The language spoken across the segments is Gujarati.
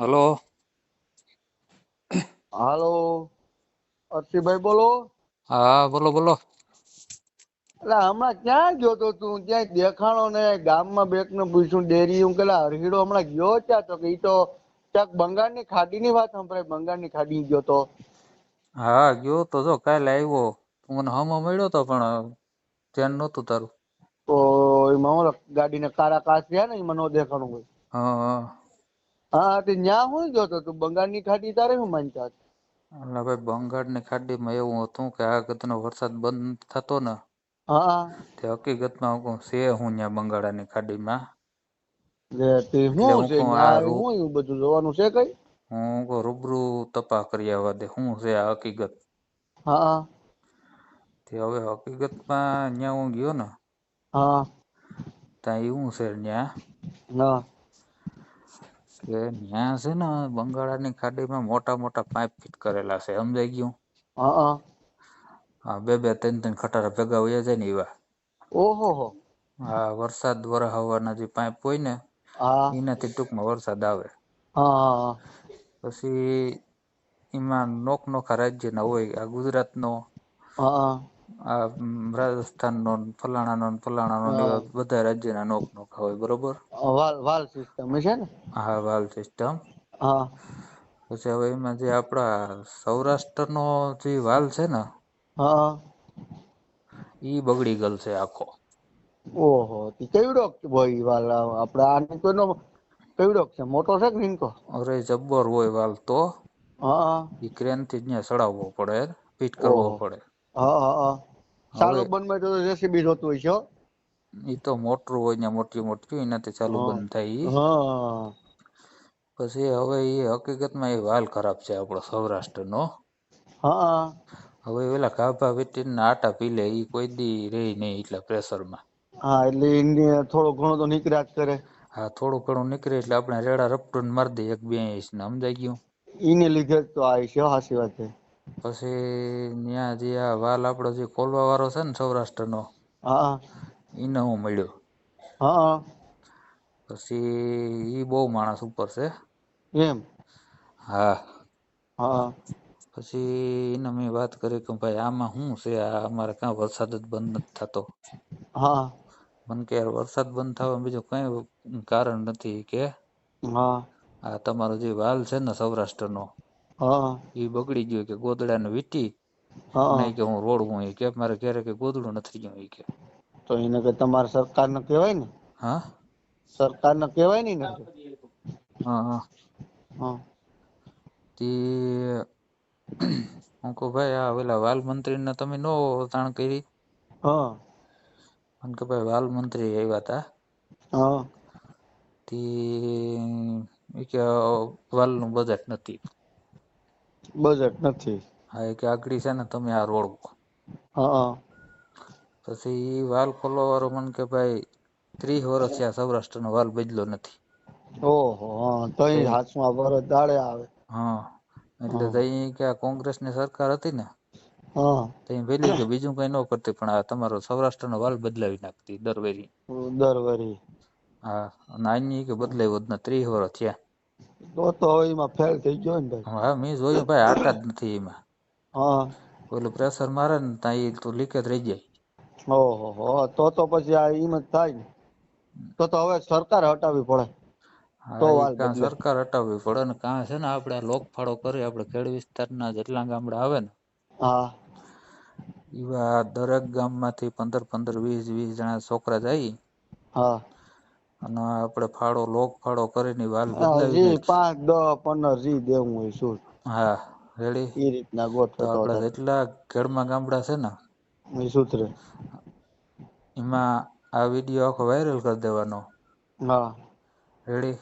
હલો. હાલો. અર્ષિભાઈ બોલો. હા બોલો બોલો. એટલે હમણાં ક્યાં ગયો તો તું? ક્યાંય દેખાણો ને ગામમાં બેક ને પૂછ્યું ડેરી હું પેલા હરહીડો હમણાં ગયો ત્યાં તો કે તો ક્યાંક બંગાળની ખાડીની વાત સંભળાય બંગાળની ખાડી ગયો તો. હા ગયો તો જો કાલે આવ્યો. મને હમો મળ્યો તો પણ ધ્યાન નહોતું તારું. તો એમાં ગાડીને કાળા કાચ રહ્યા ને એમાં ન દેખાણું હોય. હા. હા હા તે ન્યા હું જોતો તો? બંગાળની ખાડી તારે હું માનતા? એટલે ભાઈ બંગાળની ખાડીમાં એવું હતું કે આ નો વરસાદ બંધ થતો ને. હા. તે હકીકતમાં હું છે હું ત્યાં બંગાળાની ખાડીમાં. તે હું છે? ન્યા હું બધું જોવાનું છે કઈ? હું કહું રૂબરૂ તપા કરી આવવા દે. હું છે આ હકીકત. હા. તે હવે હકીકતમાં ન્યા હું ગયો ને. હા. ત્યાં એવું છે ત્યાં ના કે ત્યાં છે ને બંગાળાની ખાડીમાં મોટા મોટા પાઇપ ફિટ કરેલા છે. સમજાઈ ગયું? હા હા. બે બે ત્રણ ત્રણ ખટારા ભેગા હોય જાય ને એવા. ઓહો હો. હા વરસાદ વરહવાના જે પાઇપ હોય ને એનાથી ટૂંકમાં વરસાદ આવે. હા પછી એમાં નોક નોખા રાજ્યના હોય આ ગુજરાતનો હા. આ રાજસ્થાનનો ફલાણા ફલાણાનો ને ફલાણાનો ને બધા રાજ્યના નોક નોખા હોય બરોબર? વાલ વાલ સિસ્ટમ છે ને? હા વાલ સિસ્ટમ હા. પછી હવે એમાં જે આપડા સૌરાષ્ટ્રનો જે વાલ છે ને હા. ઈ બગડી ગયેલ છે આખો. ઓહો કેવડો ભાઈ વાલ? આપડે આને કોઈનો કેવડોક છે? મોટો છે કે નીકો અરે જબ્બર હોય વાલ તો. હા. ઈ ક્રેનથી જ ત્યાં ચડાવવો પડે ફીટ કરવો પડે. હા હા. હા હવે માં બંધ તો જેસીબી જોતું હોય છે એ તો મોટરું હોય ને મોટી મોટી એનાથી ચાલુ બંધ થાય હા. પછી હવે એ હકીકતમાં એ વાલ ખરાબ છે આપણો સૌરાષ્ટ્રનો. હા. હવે પેલા ગાભા વીટીને આટા પી લે એ કોઈ દી રહી નહીં એટલા પ્રેશરમાં હા એટલે એ થોડો ઘણો તો નીકળ્યા જ કરે હા થોડું ઘણું નીકળે એટલે આપણે રેડા રપટુને મારી દઈએ એક બે ઇંચ ને સમજાઈ ગયું? એને લીધે જ તો આ છે હાચી વાત. છે પછી ત્યાં જે આ વાલ આપડો જે ખોલવા વાળો છે ને સૌરાષ્ટ્રનો હા એને હું મળ્યો. હા પછી ઈ બહુ માણસ ઉપર છે. એમ? હા. હા પછી એને મેં વાત કરી કે ભાઈ આમાં શું છે? આ અમારે ક્યાં વરસાદ જ બંધ નથી થતો. હા મને કે વરસાદ બંધ થવા બીજું કઈ કારણ નથી કે હા. આ તમારો જે વાલ છે ને સૌરાષ્ટ્ર નો હા. એ બગડી ગયું કે ગોદડા ને વીટી. હા. કે હું રોડું કે મારે ક્યારે કે ગોદડું નથી ગયું કે. તો એને કે તમારે સરકાર ને કેવાય ને? હા? સરકારને કેવાય ને એને હા હા. હા. તે હું કહું ભાઈ આ પેલા વાલ મન્ત્રીને તમે નો તાણ કરી? હા. મને કે ભાઈ વાલ મંત્રી આવ્યા તા. હા. તે કે વાલનું બજેટ નથી. બજેટ નથી. હા એ કે આગળી છે ને તમે આ રોડ હા પછી વાલ ખોલવા વાળો મન કે ભાઈ ત્રીસ વર્ષ આ સૌરાષ્ટ્ર નો વાલ બદલો નથી. ઓહો તઈ હાથમાં વરજ દાડે આવે. હા એટલે હા. તઈ કે કોંગ્રેસની સરકાર હતી ને હા. પેલી કે બીજું કઈ ન કરતી પણ આ તમારો સૌરાષ્ટ્ર નો વાલ બદલાવી નાખતી દર વેરી દર વરી હા નાની કે બદલાય વધના ત્રીસ વર્ષ થયા. તો તો હવે એમાં ફેલ થઈ ગયો ને ભાઈ. હા મેં જોયું ભાઈ આટા નથી એમાં. હા. ઓલું પ્રેશર મારે ને ત એ તો લીક રહી જાય. ઓહો તો તો પછી આ એમ જ થાય ને. તો તો હવે સરકાર હટાવવી પડે. તો સરકાર હટાવવી પડે ને કા છે ને આપડે લોકફાળો કરી આપડે ખેડ વિસ્તારના જેટલા ગામડા આવે ને. હા. એવા દરેક ગામમાંથી પંદર પંદર વીસ વીસ જણા છોકરા જાય. હા. અને આપડે ફાળો લોક ફાળો કરીને વાલ બદલાવી જી નાખી પાંચ દહ પંદર જી દેવું હોય શું? હા રેડી? એ રીતના ગોઠવે જેટલા ઘરમાં ગામડા છે ને એ સૂત્ર એમાં આ વીડિયો આખો વાયરલ કરી દેવાનો. હા. રેડી?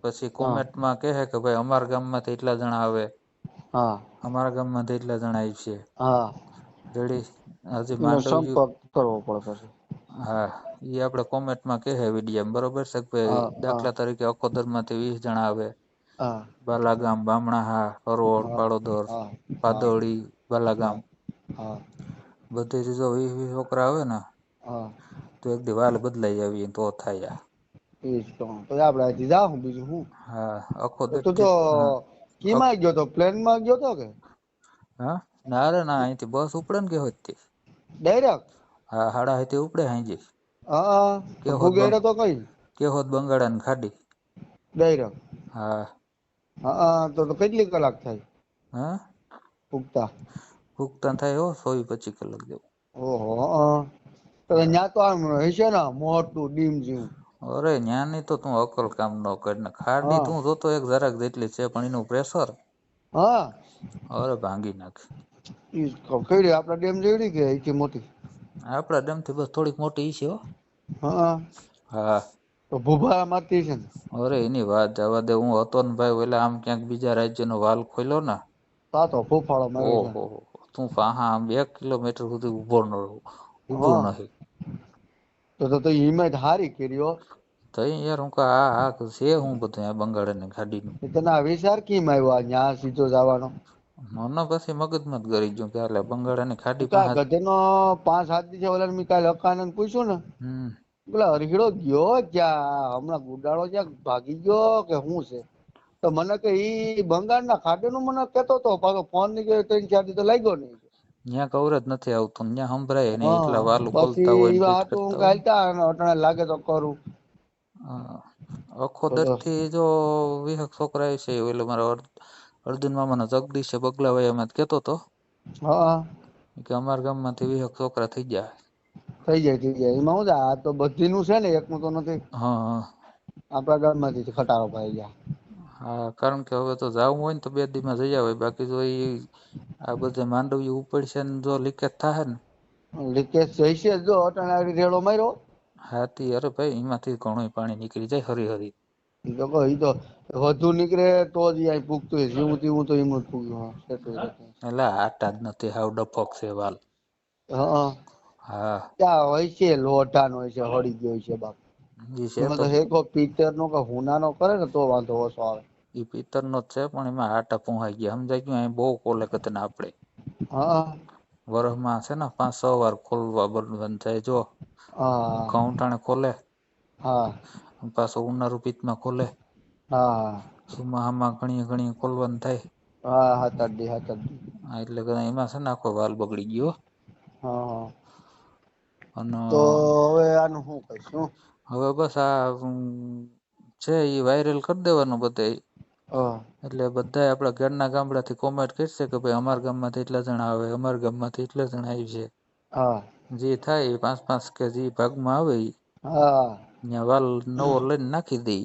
પછી કોમેન્ટમાં કે કે ભાઈ અમારા ગામમાંથી એટલા જણા આવે. હા. અમારા ગામમાંથી એટલા જણા આવી છે. હા. રેડી? હજી સંપર્ક કરવો પડશે હા. ઈ આપડે કોમેન્ટમાં કે વિડીમ બરોબર છે હા હા. દાખલા તરીકે અકોદરમાંથી વીસ જણા આવે. હા. બાલાગામ બામણા હા કરોડ હા પાડોદર હા. હા પાદોળી બાલાગામ. હા. હા બધી જ જો વીસ વીસ છોકરા આવે ને હા. તો એક દી વાલ બદલાઈ આવીએ તો થાય ઈજ તો. પછી આપણે અહીંથી જાહું બીજું શું હા આખો તો દી તો કીમાં ગયો તો? પ્લેનમાં ગયો તો કે? હા? ના રે ના અહીંથી બસ ઉપડે ને કે હોતી ડાયરેક્ટ હા હાડા હાથે ઉપડે હાંજી. હા કે ભૂગેડો તો કઈ. કે હોત બંગાળાની ખાડી. ડાયરેક્ટ હા. હા તો તો કેટલી કલાક થાય? હા? ઉગતા. ઉગતા થાય હો સો પચીસ કલાક જેવું. ઓહો તો ન્યા તો આમ હશે ને મોટું ડીમ જેવું અરે ન્યાની તો તું અકલ કામ ન કર ને. ખાડી તું જોતો એક જરાક જેટલી છે પણ એનું પ્રેશર. હા. અરે ભાંગી નાખ. ઈ કઈ આપડા ડેમ જેવડી કે એથી મોટી? આપડા ડેમથી બસ થોડીક મોટી ઈ છે હો. હા. હા. તો ભૂભારા મારતી છે ને? અરે એની વાત જવા દે હું હતો ને ભાઈ એટલે આમ ક્યાંક બીજા રાજ્યનો વાલ ખોલ્યો ને. તા માર્યો ઓહો તું પાહા આમ એક કિલોમીટર સુધી ઊભો ન રહું. નહીં નહીં. તો તો તો હિંમત હારી કર્યો તઈ યાર હું કા આ આ છે હું બધું આ બંગાળની ખાડીનું. તને આ વિચાર કેમ આવ્યો? ન્યા સીધો જવાનો? મને પછી મગજમાં જ ગરી ગયું કે આલે બંગાળાની ખાડી પાસે ગધેનો પાંચ સાત દિવસે ઓલા મેં કાલે પૂછ્યું ને. હમ. પેલા હરખીડો ગયો ક્યાં? હમણાં ગુડાળો ક્યાં ભાગી ગયો કે શું છે? તો મને કે ઈ બંગાળના ખાડીનું મને કેતો તો પાછો ફોનની ત્રણ ચાર દિવસ તો લાગ્યો નહીં. ત્યાં કવરેજ નથી આવતું ત્યાં સંભળાય નહીં એટલા વાલું બોલતા હોય હાટું હું અને લાગે તો કરું. અખો દરથી જો વિહક છોકરા છે ઓલો મારો અર્જુન મામાનો જગદીશ છે બગલા ભાઈ અમે કેતો તો હા. કે અમારા ગામમાંથી વિહક છોકરા થઈ ગયા થઈ જાય થઈ જાય. એમાં હું આ તો બધી નું છે ને એકનું તો નથી. હા આપણા ગામમાંથી ખટારો પાઈ ગયા. હા કારણ કે હવે તો જવું હોય ને તો બે દીમાં જઈ આવે. બાકી જો એ આ બધે માંડવી ઉપડશે ને જો લીકેજ થાય ને. લીકેજ જઈશે જો અટાણે રેડો માર્યો. હાથી અરે ભાઈ એમાંથી ઘણું પાણી નીકળી જાય હરી હરી. તો કહું તો વધુ નીકળે તો જ અહીં પૂગતું હોય. જેવું તેવું તો એમ જ પૂગ્યું એટલે આટા જ નથી. હાવ ડફોક છે વાલ. હા. હા. ત્યાં હોય છે? લોઢાનો હોય છે હળી ગયો છે બાપ. એમાં તો તો હેકો પિત્તર નો કે હુના નો કરે ને તો વાંધો ઓછો આવે. એ પિત્તર નો જ છે પણ એમાં આટા પુહાઈ ગયા. સમજાય ગયું? અહીં બહુ કોલે કતને આપડે હા. વરસમાં છે ને પાંચ છ વાર ખોલવા બંધ થાય. જો હા. ખોલે. હા. પાછો ઉનાળુ પિત્તમાં ખોલે. હા. આમાં ઘણી ઘણી ખોલવાનું થાય. હા હાથ આઠ દી હાથ આઠ દી હા એટલે કે એમાં છે ને આખો વાલ બગડી ગયો. હા અને તો હવે આનું શું કહીશું હવે બસ આ છે ઈ વાયરલ કરી દેવાનું બધે એટલે બધા આપડા ઘરના ગામડા થી કોમેન્ટ કરશે કે ભાઈ અમારા ગામમાંથી એટલા જણા આવે અમારા ગામમાંથી એટલા જણા આવી છે હા. જે થાય એ પાંચ પાંચ કે જે ભાગમાં આવે હા. વાલ નવો લઈને નાખી દઈ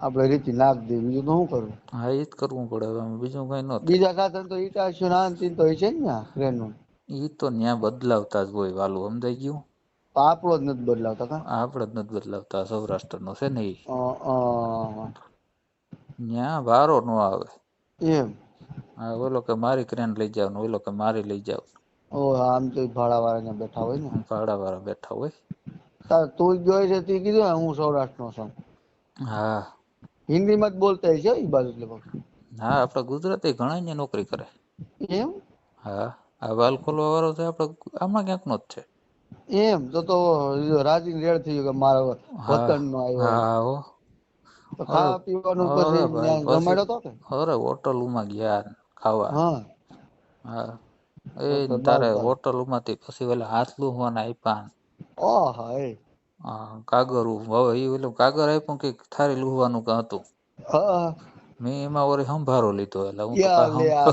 આપડે રીતિ નાખ દે બીજું તો શું કરવું? હા એ જ કરવું પડે હવે બીજું કઈ ન બીજા સાધન તો ઈટાશું ના તો છે ને ટ્રેનનું ઈ તો ન્યા બદલાવતા જ હોય વાલું સમજાઈ ગયું? આપણો જ નથી બદલાવતા કા? આપડે જ નથી બદલાવતા સૌરાષ્ટ્ર નો છે ને ઈ. ન્યા વારો નો આવે. એમ? હા ઓલો કે મારી ક્રેન લઈ જાવ ને ઓલો કે મારી લઈ જાવ ઓ આમ તો ભાડા વાળાને બેઠા હોય ને. ભાડા વાળા બેઠા હોય. તું જોઈ છે તે કીધું હું સૌરાષ્ટ્ર નો છું. હા. હિન્દી માં જ બોલતા હશે એ બાજુ લગભગ હા આપડે ગુજરાતી ઘણા ને નોકરી કરે. એમ? હા આ વાલ ખોલવા વાળો છે આપડે આમાં ક્યાંક નો જ છે. એમ તો તો રાજી રેડ થઈ ગયો કે મારો વતન નો આવ્યો. હા હો. ખાવા પીવાનું પછી જમાડ્યો તો કે? અરે હોટલોમાં ગયા ખાવા. હા. હા એ તારે હોટલમાંથી પછી ઓલા હાથ ધોવાના આપ્યા હા હા કાગરું હવે એ ઓલું કાગળ આપ્યું કે થાળી લુહવાનું કઈ હતું. હા. મેં એમાં વળી સંભારો લીધો. એટલે હું આ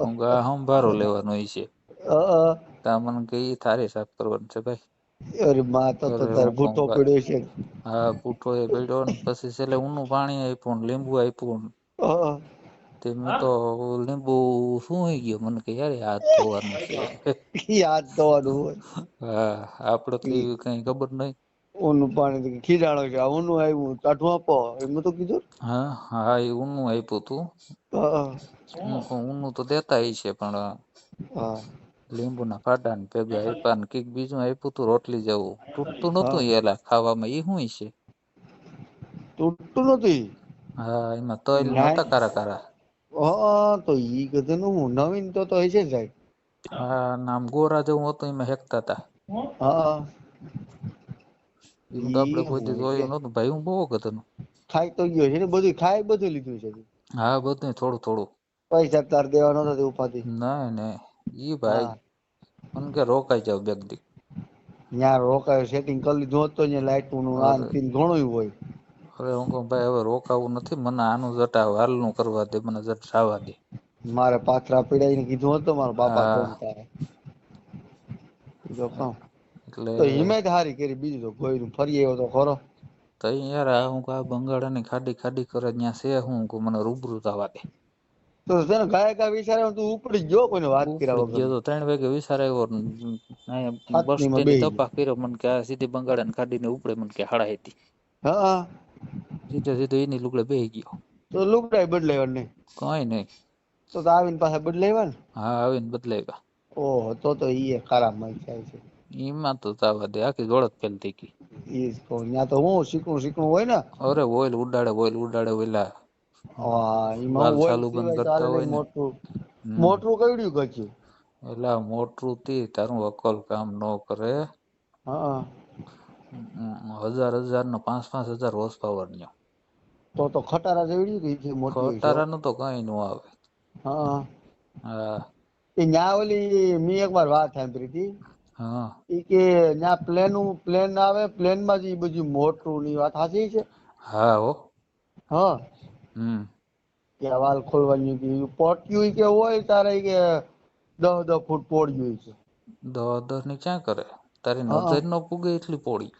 હું સંભારો લેવાનો ઈ છે. તા મને કે ઈ થારે સાફ કરવાનું છે ભાઈ. અરે માં તો તારે ભૂઠો પડ્યો છે. હા પૂઠો એ પડ્યો ને પછી છેલ્લે ઊનું પાણી આપ્યું લીંબુ આપ્યું તે મેં તો લીંબુ સુઈ ગયો? મને કે યાર હાથ ધોવાનું છે. યાદ થવાનું હોય. હા આપડે તો કઈ ખબર નહીં ઓનું પાણી ખીજાણો કે ઓનું આવ્યું કાઠું આપો. એમ તો કીધું. હા હા એ ઊનું આપ્યું તું. ઊનું તો દેતા છે પણ લીંબુ ના ફાટા ને ભેગા આપ્યા કંઈક બીજું આપ્યું તું રોટલી જેવું. તૂટતું નતું એલા ખાવામાં એ શું છે? તૂટતું નથી હા એમાં તલ નતા કારા કારા. તો ઈ કીધું હું નવીન તો તો હશે સાહેબ હા નામ ગોરા જેવું હતું એમાં હેકતા હતા હા. એમ તો આપડે કોઈ જોયું નતું ભાઈ હું બહુ વખતનું ખાઈ તો ગયો છે ને બધું ખાઈ બધું લીધું છે હા બધું થોડું થોડું. પૈસા તાર દેવાનો નથી ઉપાધિ. ના ને. ઈ ભાઈ મને કે રોકાઈ જાવ બે દી. ત્યાં રોકાય સેટિંગ કરી લીધું હોતનું આન ઘણું હોય. અરે હું કહું ભાઈ હવે રોકાવું નથી મને આનું જટા વાલનું કરવા દે મને જટ જવા દે. મારે પાથરા પીડાઈને કીધું હતું મારા બાપા જો કહું. એટલે તો હિમેત હારી કરી બીજું તો કોઈ ફરી આવ્યો તો ખરો. તો યાર આ હું આ બંગાળાની ખાડી ખાડી કરે ત્યાં છે હું કહું મને રૂબરૂ થવા દે. તો તને ગાય ગા વિચારે તું ઉપડી ગયો કોઈને વાત કર્યા વગર? ગયો તો ત્રણ વાગે વિચાર આવ્યો ને બસ તપાસ કર્યો મને કે આ સીધી બંગાળાની ખાડીને ઉપડે મને કે હાડા હતી હા. સીધો સીધો એની લુગડે બેહી ગયો. તો લુગડા બદલાવ્યા નહીં કઈ નહીં. તો આવીને પાછા બદલાવ્યા ને? હા આવીને બદલાવ્યા ઓહો તો તો ઈ ખરાબમાં થાય છે. એમાં તો તાવા દે આખી જોડત ફેલ થઈ ગઈ. ઈ તો ત્યાં તો હું શીખવું શીખવું હોય ને? અરે ઓઇલ ઉડાડે ઓઇલ ઉડાડે ઓલા હા એમાં ચાલુ બંધ કરતા હોય મોટું. મોટું કયું ગચ્યું એટલે મોટરું તી તારું અકલ કામ ન કરે. હા. હજાર હજાર નો પાંચ પાંચ હજાર હોર્સ પાવર નો. તો તો ખટારા જેવડી ગઈ છે મોટી ખટારા ખટારાનું તો કઈ નો આવે. હા. હા. એ ન્યા ઓલી મેં એકવાર વાત સાંભળી હતી. હા. ઈ કે ન્યા પ્લેન પ્લેન આવે પ્લેનમાં જ ઈ બધું મોટું ની વાત સાચી છે? હા હો. હા. હમ. કે વાલ ખોલવાની કે ઈ કે હોય તારે કે દસ દસ ફૂટ પોડિયું છે. દહ દહની ક્યાં કરે? તારી. નજર નો પૂગે એટલી પોળી.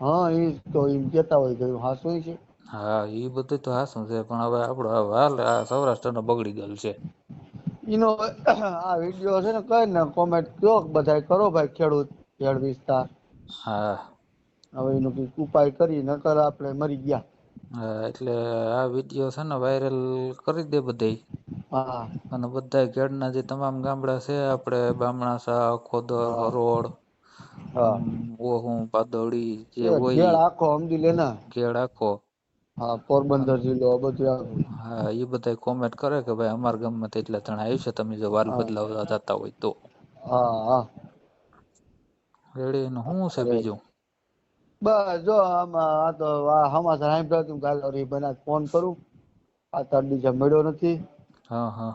હા એ તો એમ કેતા હોય કે હાસું છે. હા એ બધું તો હાસું છે પણ હવે આપણો હાલ આ સૌરાષ્ટ્રનો બગડી ગયેલ છે. એનો આ વીડિયો છે ને કઈ ને કોમેન્ટ કયો બધાય કરો ભાઈ ખેડૂત ખેડ વિસ્તાર. હા. હવે એનો કંઈક ઉપાય કરી નકર આપણે મરી ગયા. હા એટલે આ વીડિયો છે ને વાયરલ કરી દે બધાય. હા. અને બધા ખેડના જે તમામ ગામડા છે આપણે બામણાસા ખોદર હા. ઓ હું પાદોડી જે હોય ઘેર આખો સમજી લે ને. ઘેડ આખો. હા પોરબંદર જિલ્લો આ બધું આખું. હા એ બધા કોમેન્ટ કરે કે ભાઈ અમારા ગામમાં તો એટલા જણા આવ્યું છે તમે જો વાલ. બદલાવવા જતા હોય તો. હા હા. રેડી એનું શું છે બીજું? બસ જો આમાં આ તો આ સમાચાર સાંભળ્યા તું કાલે ઓરી બના ફોન કરું. આ તાર બીજા મળ્યો નથી. હા હા.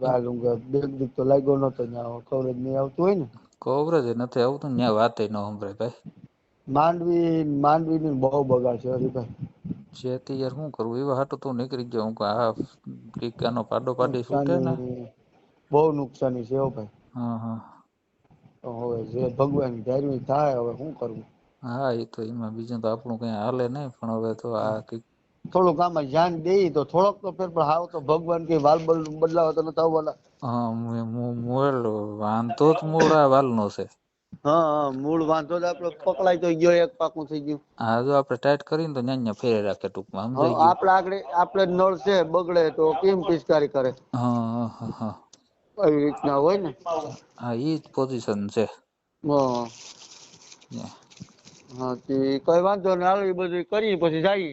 ગાલું બેગ દીક તો લાગ્યો નતો ત્યાં કવરેજ નહીં આવતું હોય ને. કોવરેજ નથી આવતું ત્યાં વાતે ન સંભળાય ભાઈ. માંડવી માંડવી ની બહુ બગાડ છે હરીભાઈ જેથી યાર શું કરવું એવા હાટો તું નીકળી ગયો હું આ ટીકાનો પાડો પાડી છૂટે ને. બહુ નુકસાની છે હો ભાઈ. હા હા. હવે જે ભગવાન ધાર્યું થાય હવે શું કરવું? હા એ તો એમાં બીજું તો આપણું કઈ હાલે નહીં પણ હવે તો આ કંઈક થોડુંક આમાં ધ્યાન દે તો થોડોક તો ફેર પણ હાવ તો ભગવાન કે વાલ બલ બદલાવા તો નતા વાલા હા મૂળ વાંધો જ મૂળ વાલનો છે. હા મૂળ વાંધો જ આપડે પકડાઈ તો ગયો એક પાકું થઈ ગયું. હા જો આપણે ટાઈટ કરીને તો ન્યા ન્યા ફેરે રાખે ટૂંકમાં સમજાઈ આપડે આગળ આપડે નળ છે બગડે તો કેમ પિચકારી કરે? હા હા હા એવી રીતના હોય ને? હા ઈ જ પોઝિશન છે. હા. હા તે કઈ વાંધો નહીં હાલો એ બધું કરી પછી જઈએ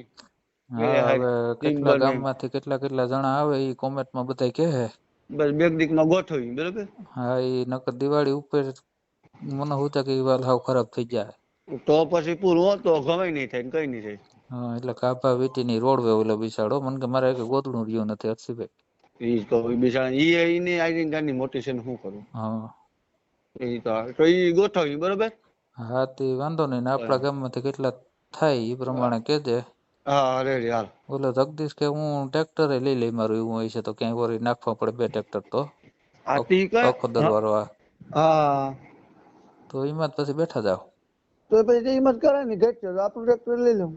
હા હવે કેટલા. ગામમાંથી કેટલા કેટલા જણા આવે ઈ કોમેન્ટમાં બધા કહે બસ બે ગોઠવી બરોબર? હા એ નકર દિવાળી ઉપર મને હું કે ઈ હાવ ખરાબ થઈ જાય. તો પછી પૂરું હોત તો ગમે નહીં થાય કઈ નહીં થાય. હા એટલે કાપા વીટીની રોડવે ઓલો બિસાડો. મને કે મારે એક રહ્યો રહ્યું નથી હર્ષિભાઈ ઈ તો ઈ એને મોટી છે ને શું કરું? હા. એ તો તો ઈ ગોઠવી બરોબર? હા તે વાંધો નહીં ને આપણા ગામમાંથી કેટલા થાય એ પ્રમાણે કહેજે. હા રેડી હાલ. ઓલો જગદીશ કે હું ટ્રેક્ટરે લઈ લઈ મારું એવું હોય છે તો ક્યાંય વરી નાખવા પડે બે ટ્રેક્ટર તો. આ તી કઈ અખોદર વાળો હા. તો એમાં જ પછી બેઠા જાવ તો પછી એમ જ કરાય ને છે આપણું ટ્રેક્ટર લઈ લઉં.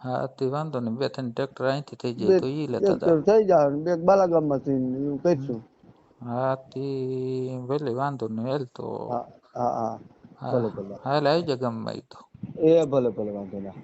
હા તે વાંધો નહીં બે ત્રણ ટ્રેક્ટર અહીંથી થઈ જાય તો ઈ લેતા જાવ ટ્રેક્ટર થઈ જાય બે બાલાગામમાંથી એવું કહીશું હા તે ભલે વાંધો નહીં હેલ તો. હા હા ભલે ભલે હાલ આવી જા ગામમાં ઈ તો. એ ભલે ભલે વાંધો ના